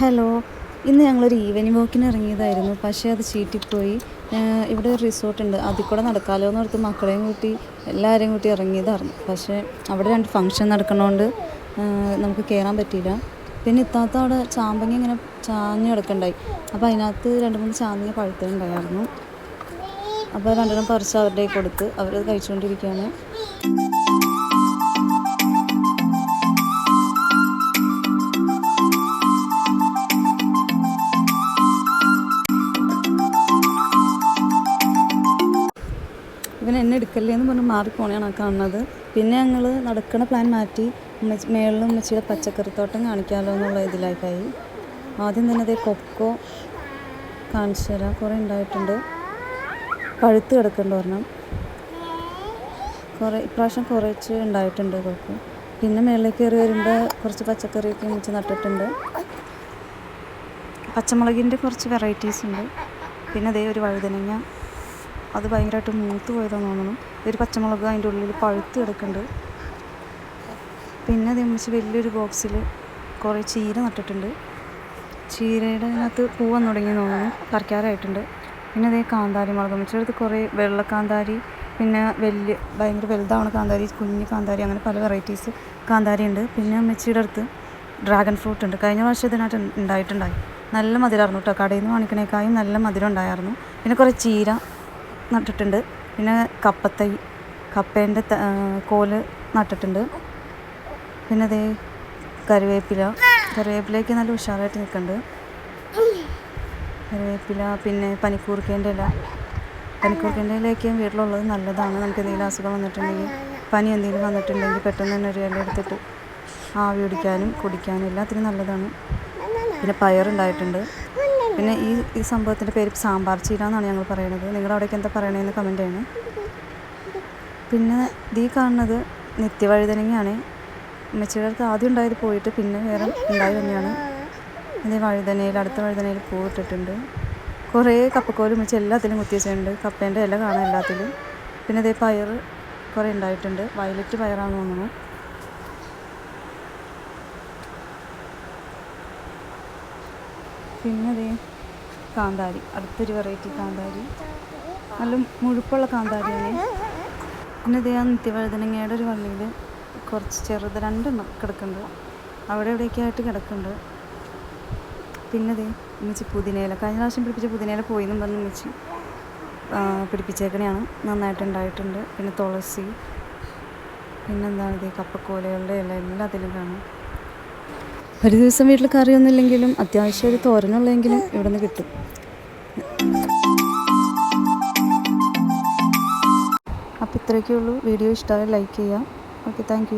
Hello. ഇന്ന് ഞങ്ങളൊരു evening വാക്കിന് ഇറങ്ങിയതായിരുന്നു. പക്ഷേ അത് ചീറ്റിപ്പോയി. ഇവിടെ ഒരു റിസോർട്ട് ഉണ്ട്. അതിൽ കൂടെ നടക്കാമല്ലോ എന്ന് ഓർത്ത് മക്കളെയും കൂട്ടി എല്ലാവരെയും കൂട്ടി ഇറങ്ങിയതായിരുന്നു. പക്ഷേ അവിടെ രണ്ട് ഫംഗ്ഷൻ നടക്കണോണ്ട് നമുക്ക് കയറാൻ പറ്റിയില്ല. പിന്നെ ഇത്താത്ത അവിടെ ചാമ്പങ്ങ ഇങ്ങനെ ചാഞ്ഞ് കിടക്കണ്ടായി. അപ്പോൾ അതിനകത്ത് രണ്ട് മൂന്ന് ചാമ്പങ്ങ പഴുത്തുണ്ടായിരുന്നു അപ്പോൾ രണ്ടെണ്ണം പറിച്ച് അവരുടെ കൊടുത്ത് അവരത് കഴിച്ചുകൊണ്ടിരിക്കുകയാണ്. ഇവൻ എന്നെ എടുക്കല്ലേ എന്ന് പറഞ്ഞ് മാറിപ്പോണെയാണ് ആ കാണുന്നത്. പിന്നെ ഞങ്ങൾ നടക്കുന്ന പ്ലാൻ മാറ്റി മേളിലും ഉമ്മച്ചിയുടെ പച്ചക്കറിത്തോട്ടം കാണിക്കാമല്ലോ എന്നുള്ള ഇതിലേക്കായി ആദ്യം തന്നെ അതേ കൊക്കോ കാണിച്ചു തരാം. കുറേ ഉണ്ടായിട്ടുണ്ട് പഴുത്ത് കിടക്കുന്നുണ്ട് ഒരെണ്ണം. കുറേ ഇപ്രാവശ്യം കുറച്ച് ഉണ്ടായിട്ടുണ്ട് കൊക്കോ. പിന്നെ മേളിലേക്ക് കയറി വരുമ്പോൾ കുറച്ച് പച്ചക്കറിയൊക്കെ ഉമ്മച്ചി നട്ടിട്ടുണ്ട്. പച്ചമുളകിന്റെ കുറച്ച് വെറൈറ്റീസ് ഉണ്ട്. പിന്നെ അതേ ഒരു വഴുതനങ്ങ. അത് ഭയങ്കരമായിട്ട് മൂത്ത് പോയതാന്ന് തോന്നുന്നു. ഒരു പച്ചമുളക് അതിന്റെ ഉള്ളിൽ പഴുത്ത് കിടക്കുന്നുണ്ട്. പിന്നെ അതേ വലിയൊരു ബോക്സിൽ കുറേ ചീര നട്ടിട്ടുണ്ട്. ചീരയുടെ അതിനകത്ത് പൂ വന്നു തുടങ്ങി തോന്നുന്നു. പറിക്കാറായിട്ടുണ്ട്. പിന്നെ അതേ കാന്താരി മുളക്. വെച്ചെടുത്ത് കുറേ വെള്ള കാന്താരി പിന്നെ വലിയ ഭയങ്കര വലുതാണ് കാന്താരി കുഞ്ഞ് കാന്താരി അങ്ങനെ പല വെറൈറ്റീസ് കാന്താരി ഉണ്ട്. പിന്നെ അമ്മച്ചിയുടെ അടുത്ത് ഡ്രാഗൺ ഫ്രൂട്ട് ഉണ്ട്. കഴിഞ്ഞ പ്രാവശ്യം ഇതിനകത്ത് ഉണ്ടായിട്ടുണ്ടായി നല്ല മധുരമായിരുന്നു കേട്ടോ കടയിൽ നിന്ന് വാങ്ങിക്കണേക്കായും നല്ല മധുരം ഉണ്ടായിരുന്നു. പിന്നെ കുറേ ചീര നട്ടിട്ടുണ്ട്. പിന്നെ കപ്പത്തൈ കപ്പേന്റെ കോൽ നട്ടിട്ടുണ്ട്. പിന്നെ അതേ കറിവേപ്പില. കറിവേപ്പിലേക്ക് നല്ല ഉഷാറായിട്ട് നിൽക്കുന്നുണ്ട് കറിവേപ്പില പിന്നെ പനിക്കൂർക്കേന്റെ ഇല. പനിക്കൂർക്കേന്റെ ഇലയൊക്കെ വീട്ടിലുള്ളത് നല്ലതാണ്. നമുക്ക് എന്തെങ്കിലും അസുഖം വന്നിട്ടുണ്ടെങ്കിൽ പനി എന്തെങ്കിലും വന്നിട്ടുണ്ടെങ്കിൽ പെട്ടെന്ന് തന്നെ ഒരു ഇല എടുത്തിട്ട് ആവി പിടിക്കാനും കുടിക്കാനും എല്ലാത്തിനും നല്ലതാണ്. പിന്നെ പയറുണ്ടായിട്ടുണ്ട്. പിന്നെ ഈ ഈ സംഭവത്തിന്റെ പേര് സാമ്പാർ ചീര എന്നാണ് ഞങ്ങൾ പറയുന്നത് നിങ്ങളുടെ അവിടേക്ക് എന്താ പറയണതെന്ന് കമന്റ് ചെയ്യണേ. പിന്നെ ഈ കാണുന്നത് നിത്യവഴുതനങ്ങയാണ്. ഉമ്മച്ചിയുടെ ആദ്യം ഉണ്ടായത് പോയിട്ട് പിന്നെ വേറെ ഉണ്ടായി തന്നെയാണ്. ഇത് വഴുതനയിൽ അടുത്ത വഴുതനയിൽ പൂവിട്ടിട്ടുണ്ട് കുറേ കപ്പക്കോലും ഉമ്മച്ചി എല്ലാത്തിലും കുത്തി കപ്പേന്റെ ഇല കാണാം എല്ലാത്തിലും. പിന്നെ ഇതേ പയർ കുറേ ഉണ്ടായിട്ടുണ്ട്. വയലറ്റ് പയറാണെന്ന് തോന്നുന്നു. പിന്നെ അതേ കാന്താരി അടുത്തൊരു വെറൈറ്റി കാന്താരി. നല്ല മുഴുപ്പുള്ള കാന്താരിയാണ്. പിന്നെ ഇതേ ആ നിത്യവഴുതനങ്ങയുടെ ഒരു വള്ളിയിൽ കുറച്ച് ചെറുത് രണ്ടെണ്ണം കിടക്കുന്നുണ്ട്. അവിടെ എവിടെയൊക്കെയായിട്ട് കിടക്കുന്നുണ്ട്. പിന്നെ ദേ ഉമ്മച്ചി പുതിനയില കഴിഞ്ഞ പ്രാവശ്യം പിടിപ്പിച്ച പുതിനയില പോയി എന്നും പറഞ്ഞ് ഉമ്മച്ചി പിടിപ്പിച്ചേക്കണെയാണ്. നന്നായിട്ട് ഉണ്ടായിട്ടുണ്ട്. പിന്നെ തുളസി പിന്നെന്താണ് ഇത് കപ്പക്കോലകളുടെ ഇല എല്ലാത്തിലും കാണാം. ഒരു ദിവസം വീട്ടിൽ കറിയൊന്നും ഇല്ലെങ്കിലും അത്യാവശ്യം ഒരു തോരനുള്ളെങ്കിലും ഇവിടെ നിന്ന് കിട്ടും. അപ്പോൾ ഇത്രയൊക്കെ ഉള്ളൂ വീഡിയോ ഇഷ്ടമായി ലൈക്ക് ചെയ്യാം. Okay thank